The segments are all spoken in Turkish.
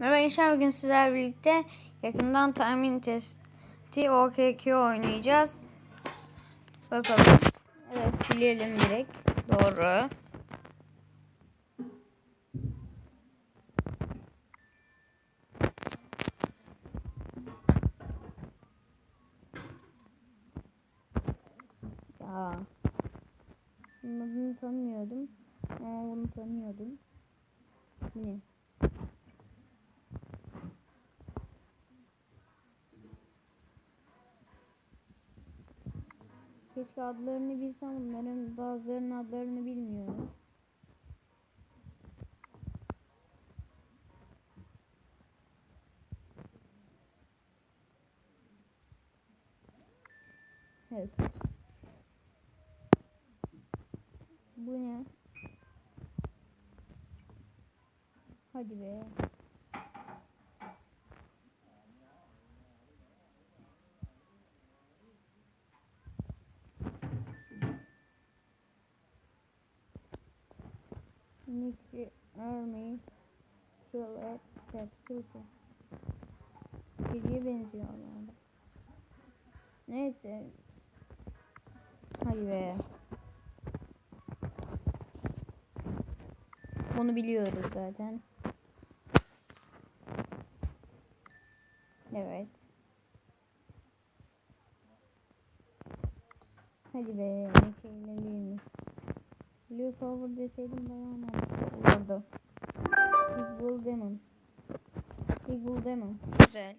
Merhaba gençler bugün sizlerle birlikte yakından tahmin testi OKQ oynayacağız. Bakalım. Evet bilelim direkt. Doğru. Ya. Adını tanımıyordum. Ama bunu tanıyordum. Bu ne? Keşke adlarını bilsem bunların bazılarının adlarını bilmiyorum. Evet. Bu ne? Hadi be. Nicky Army Cat Filter. Kediye benziyorlar. Neyse. Hadi be. Bunu biliyoruz zaten. Evet. Hadi be. Ne şeyle değilmiş. Blue Power deseydim bayağı mantıklı olurdu. Big Bull Demon. Big Bull Demon. Güzel.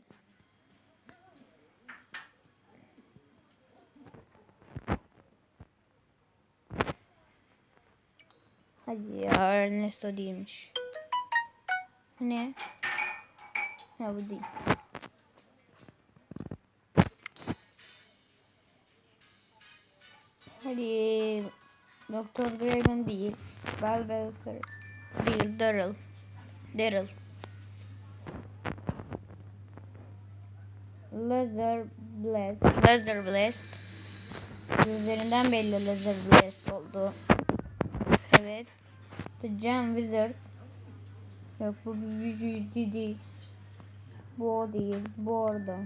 Hadi ya Ernesto değilmiş. Ne? Ha bu değil. Hadi Doktor Dragon değil. Bell Belfer değil. Daryl. Daryl. Laser Blast. Laser Blast. Gözlerinden belli Laser Blast oldu. Evet. The Gem Wizard. Yok bu bir büyücü değil. Bu o değil. Bu orada.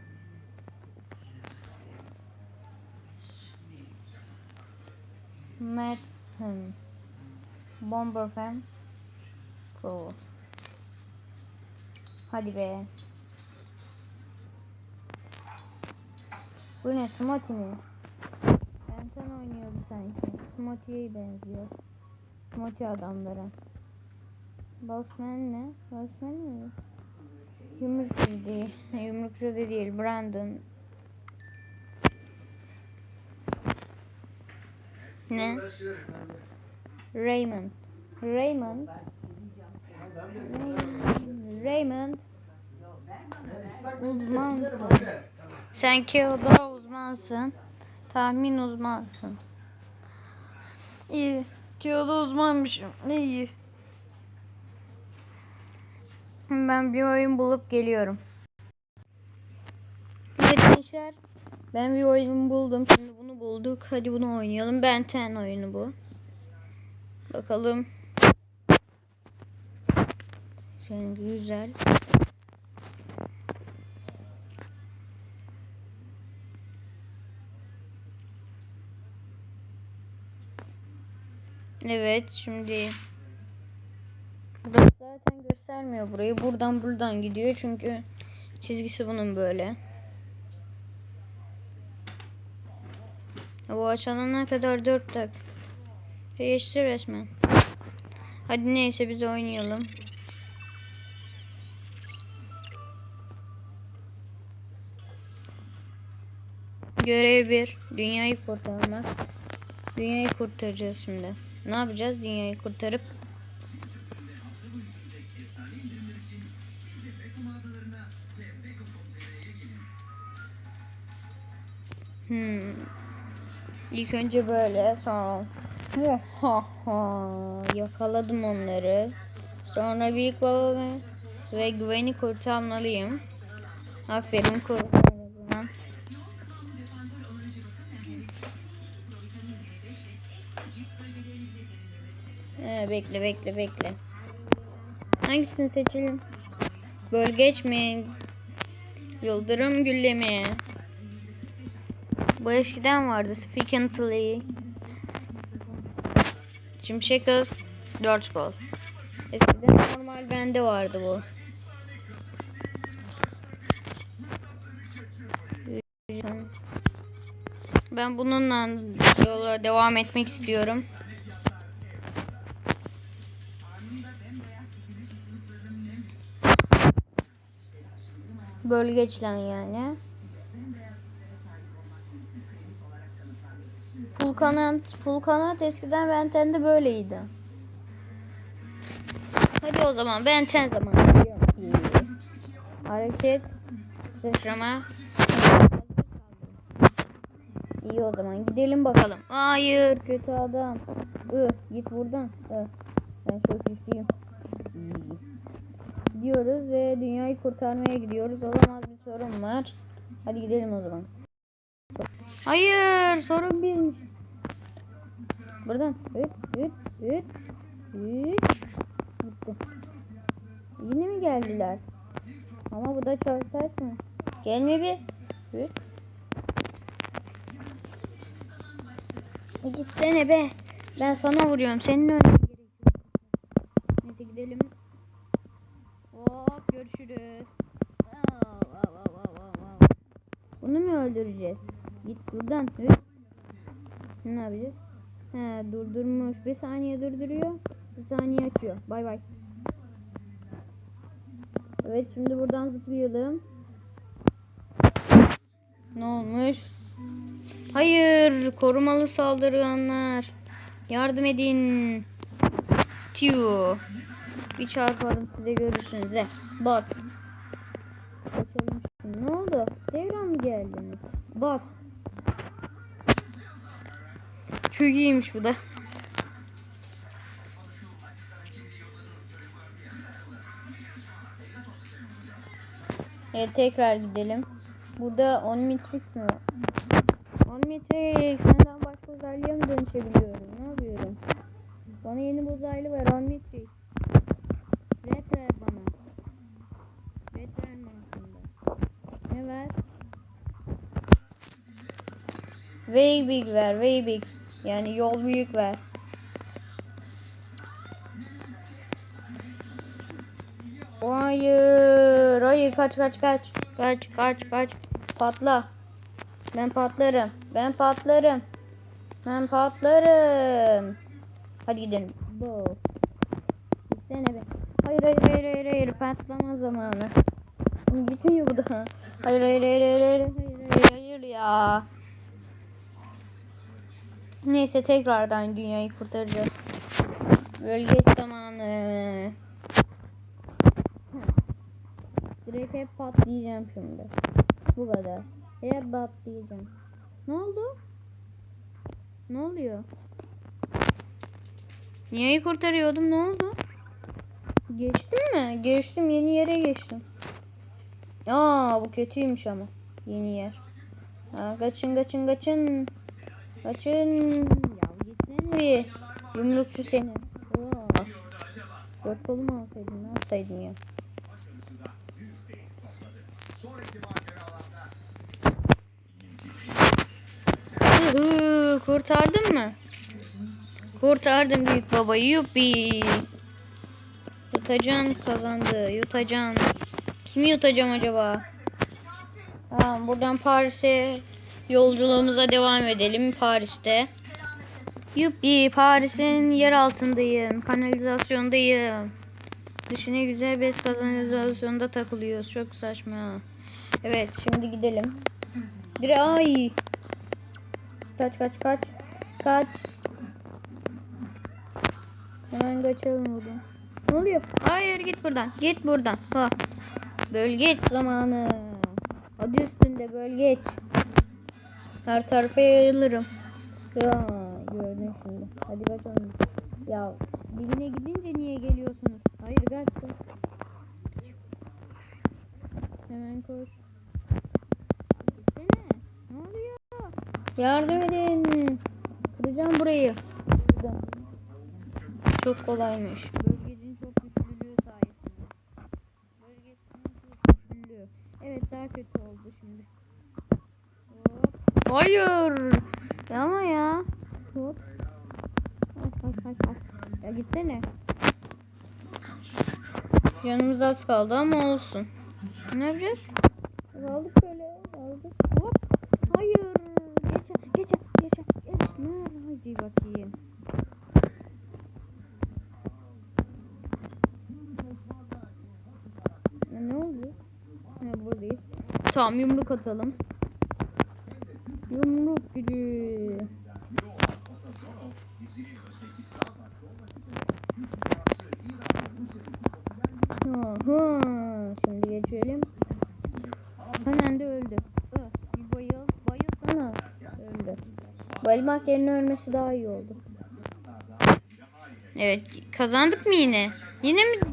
Madsen. Bomberfam. Pro. Hadi be. Bu ne? Smoti mi? Benten oynuyordu sanki. Smoti'ye benziyor. Smoti adamlara. Bossman ne? Bossman mi? Yumrukçu değil. Yumrukçu da değil. Brandon. Ne? Raymond. Raymond. Raymond. Uzmansın. Sen Kyo'da uzmansın. Tahmin uzmansın. İyi. Kyo'da uzmanmışım. Ne iyi. Ben bir oyun bulup geliyorum. Gençler. Ben bir oyun buldum. Şimdi bunu bulduk. Hadi bunu oynayalım. Ben ten oyunu bu. Bakalım. Şimdi güzel. Evet şimdi Burası zaten göstermiyor burayı. Buradan buradan gidiyor çünkü çizgisi bunun böyle. Bu açılana kadar 4 tak. Geçti resmen. Hadi neyse biz oynayalım. Görev 1. Dünyayı kurtarmak. Dünyayı kurtaracağız şimdi. Ne yapacağız? Dünyayı kurtarıp Hmm. İlk önce böyle sonra yakaladım onları. Sonra büyük baba ve, ve güveni kurtarmalıyım. Aferin kurtardım. Ee, bekle bekle bekle. Hangisini seçelim? Bölgeç mi? Yıldırım gülle mi? Bu eskiden vardı. Frequently. Şimşek hız. Dodge ball. Eskiden normal bende vardı bu. Ben bununla yola devam etmek istiyorum. Bölgeçlen yani. Kanat, pul kanat eskiden Benten'de böyleydi. Hadi o zaman Benten zamanı. Hareket, sıçrama. İyi o zaman gidelim bakalım. Hayır kötü adam. I, git buradan. I. Ben çok güçlüyüm. Gidiyoruz ve dünyayı kurtarmaya gidiyoruz. Olamaz bir sorun var. Hadi gidelim o zaman. Hayır sorun bizmiş. Buradan. Üt üt üt. Üt. Gitti. Yine mi geldiler? Ama bu da çok saçma. Gelme bir. Üt. E Gitsene be. Ben sana vuruyorum. Senin ölmen gerekiyor. Neyse gidelim. Hop görüşürüz. Bunu mu öldüreceğiz? Git buradan. Hı. Ne yapacağız? He durdurmuş. Bir saniye durduruyor. Bir saniye açıyor. Bay bay. Evet şimdi buradan zıplayalım. Ne olmuş? Hayır, korumalı saldırganlar. Yardım edin. Tiu. Bir çarparım size görürsünüz de. Bak. Ne oldu? Devran mı geldi mi? Bak. Çok iyiymiş bu da. Evet tekrar gidelim. Burada Omnitrix mi var? Omnitrix senden başka uzaylıya mı dönüşebiliyorum? Ne yapıyorum? Bana yeni bir uzaylı ver Omnitrix. Red ver bana. Red verme aslında. Ne ver? Way big ver, way big. Yani yol büyük ver. Hayır, hayır kaç kaç kaç. Kaç kaç kaç. Patla. Ben patlarım. Ben patlarım. Ben patlarım. Hadi gidelim. Bu. Gitsene be. Hayır hayır hayır hayır hayır patlama zamanı. Gitmiyor bu da. Hayır hayır hayır hayır hayır hayır hayır, ya. Neyse tekrardan dünyayı kurtaracağız. Bölge zamanı. Direkt hep patlayacağım şimdi. Bu kadar. Hep patlayacağım. Ne oldu? Ne oluyor? Dünyayı kurtarıyordum ne oldu? Geçtim mi? Geçtim yeni yere geçtim. Aa bu kötüymüş ama. Yeni yer. Ha, kaçın kaçın kaçın. Kaçın. Ya gitsene bir. Yumrukçu seni. Oo. Dört kolumu alsaydım ne yapsaydım ya. Kurtardın mı? Kurtardım büyük baba. Yuppi. Yutacan kazandı. Yutacan. Kimi yutacağım acaba? Tamam buradan Paris'e yolculuğumuza devam edelim Paris'te. Yuppi Paris'in yer altındayım. Kanalizasyondayım. Dışına güzel bir kanalizasyonda takılıyoruz. Çok saçma. Evet şimdi gidelim. Bir ay. Kaç kaç kaç. Kaç. Hemen kaçalım buradan. Ne oluyor? Hayır git buradan. Git buradan. Ha. Bölgeç zamanı. Adı üstünde bölgeç. Her tarafa yayılırım. Ya gördün şimdi. Hadi bakalım. Ya dibine gidince niye geliyorsunuz? Hayır kaç. kaç. Hemen koş. Gitsene. Ne oluyor? Yardım edin. Kıracağım burayı. Çok kolaymış. Bölgecin çok güçlülüğü sayesinde. Bölge... Evet daha kötü oldu şimdi. Hop. Hayır. Ya Ama ya. Hop. Ay, ay, ay. Ya gitsene. Yanımız az kaldı ama olsun. Ne yapacağız? Kaldık böyle. Kaldık. Hop. Hayır. Geçer. Geçer. Geçer. Geçme. Hadi bakayım. Ya ne oldu? Ha buradayız. Tamam yumruk atalım. Yumruk gücü. Aha, şimdi geçelim. Hemen de öldü. Bir bayıl, bayıl sana. Öldü. Bayılmak yerine ölmesi daha iyi oldu. Evet, kazandık mı yine? Yine mi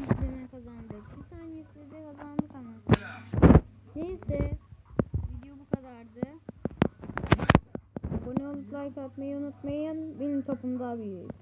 tapındağı bir